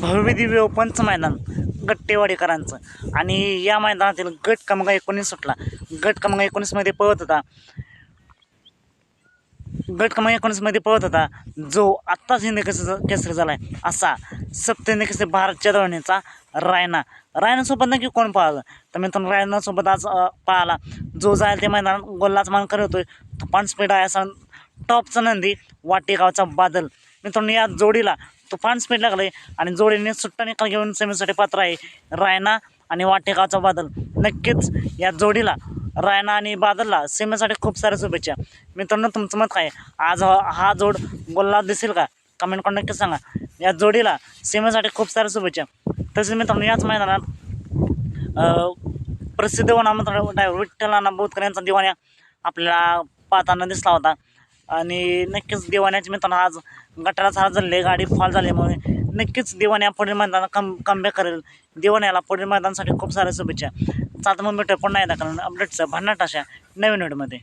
भव्य पंच मैदान गट्टेवाडीकरांचं. आणि या मैदानातील गट क्रमांक एकोणीस सुटला. गट क्रमांक एकोणीसमध्ये पळत होता. गट क्रमांक एकोणीसमध्ये पळत होता. जो आत्ताच हिंदी केसरी केसरी झाला आहे असा सप्तहिंदी केसरी भारतच्या दळणीचा रायना. रायनासोबत नक्की कोण पाहिलं तर मित्रांनो रायनासोबत आज पाहिला जो जायला ते मैदान गोल्लाच मान करतोय. तुफान स्पीड आहे असा टॉपचा नंदी वाटेगावचा बादल. मित्रांनो या जोडीला तुफान स्पीड लागले आणि जोडीने सुट्टा निकाल घेऊन सेमीसाठी पात्र आहे रायना आणि वाटेगावचा बादल. नक्कीच या जोडीला रायना आणि बादलला सेमीसाठी खूप साऱ्या शुभेच्छा. मित्रांनो तुमचं मत काय? आज हा जोड गोल्ला दिसेल का? कमेंट करून नक्की सांगा. या जोडीला सेमीसाठी खूप साऱ्या शुभेच्छा. तसेच मित्रांनो याच मैदानात प्रसिद्ध वनामंत्र ड्रायव्हर विठ्ठल अण्णा बोधकर यांचा दिवाण्या आपल्याला पाहताना दिसला होता. आणि नक्कीच दिवाण्याचे मित्रांनो आज गटाला झाड झाले गाडी फॉल झाल्यामुळे नक्कीच दिवाण्या पुढील मैदान कम कमबॅक करेल. दिवाण्याला पुढील मैदानासाठी खूप साऱ्या शुभेच्छा. चालतं मग भेटूया पुन्हा एकदा कारण अपडेटचं भन्नाट अशा नवीन व्हिडिओमध्ये